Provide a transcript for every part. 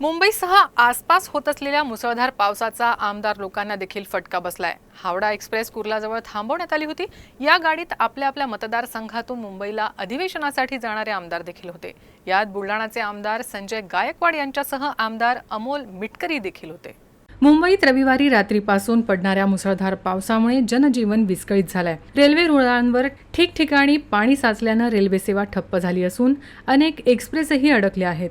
मुंबईसह आसपास होत असलेल्या मुसळधार पावसाचा आमदार लोकांना देखील फटका बसलाय. हावडा एक्सप्रेस कुर्लाजवळ थांबवण्यात आली होती. या गाडीत आपल्या आपल्या मतदारसंघातून मुंबईला अधिवेशनासाठी जाणारे आमदार देखील होते. यात बुलढाणाचे आमदार संजय गायकवाड यांच्यासह आमदार अमोल मिटकरी देखील होते. मुंबईत रविवारी रात्रीपासून पडणाऱ्या मुसळधार पावसामुळे जनजीवन विस्कळीत झालंय. रेल्वे रुळांवर ठिकठिकाणी पाणी साचल्यानं रेल्वे सेवा ठप्प झाली असून अनेक एक्सप्रेसही अडकल्या आहेत.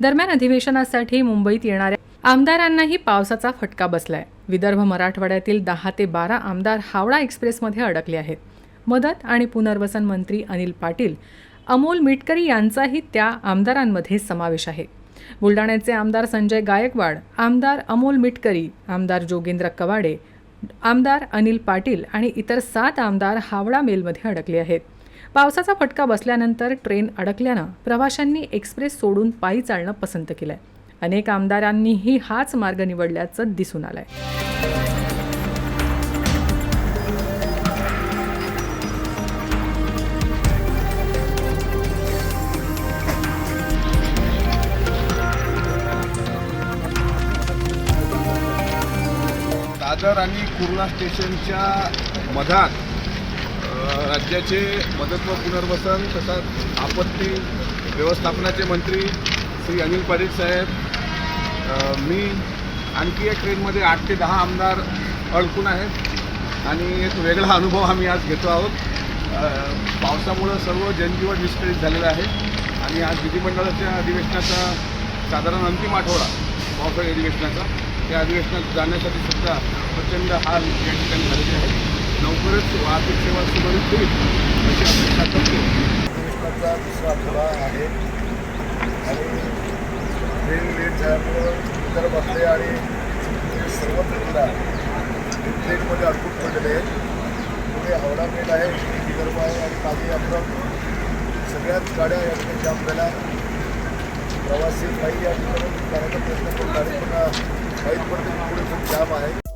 दरम्यान अधिवेशनासाठी मुंबईत येणाऱ्या आमदारांनाही पावसाचा फटका बसलाय. विदर्भ मराठवाड्यातील दहा ते बारा आमदार हावडा एक्सप्रेसमध्ये अडकले आहेत. मदत आणि पुनर्वसन मंत्री अनिल पाटील अमोल मिटकरी यांचाही त्या आमदारांमध्ये समावेश आहे. बुलढाण्याचे आमदार संजय गायकवाड आमदार अमोल मिटकरी आमदार जोगेंद्र कवाडे आमदार अनिल पाटील आणि इतर सात आमदार हावडा मेलमध्ये अडकले आहेत. पावसाचा फटका बसल्यानंतर ट्रेन अडकल्यानं प्रवाशांनी एक्सप्रेस सोडून पायी चालणं पसंत केलंय. अनेक आमदारांनीही हाच मार्ग निवडल्याचं दिसून आलंय. दादर आणि कुर्ला स्टेशनच्या मधात राज्याचे मदत व पुनर्वसन तसंच आपत्ती व्यवस्थापनाचे मंत्री श्री अनिल पाटील साहेब मी आणखी एक ट्रेनमध्ये आठ ते दहा आमदार अडकून आहेत आणि एक वेगळा अनुभव आम्ही आज घेतो आहोत. पावसामुळं सर्व जनजीवन विस्कळीत झालेलं आहे आणि आज विधिमंडळाच्या अधिवेशनाचा साधारण अंतिम आठवडा पावसाळी अधिवेशनाचा. त्या अधिवेशनात जाण्यासाठी सुद्धा प्रचंड हाल या ठिकाणी झालेले आहेत लवकरच वाहतूक सेवा सुरळीत होईल अशी अपेक्षा करतो. अधिवेशनाचा दुसरा आठवडा आहे. आणि ट्रेन लेट झाल्यामुळं विदर्भातले आणि सर्वत्र जिल्हा हे ट्रेनमध्ये अडकून पडलेले आहेत. पुढे हावडा मेल आहे विदर्भ आहे आणि मागे आपलं सगळ्याच गाड्या या ठिकाणी जाम झाल्या. प्रवासी काही या ठिकाणी जाण्याचा प्रयत्न करून गाडी पण काही पडते की पुढे खूप जाम आहे.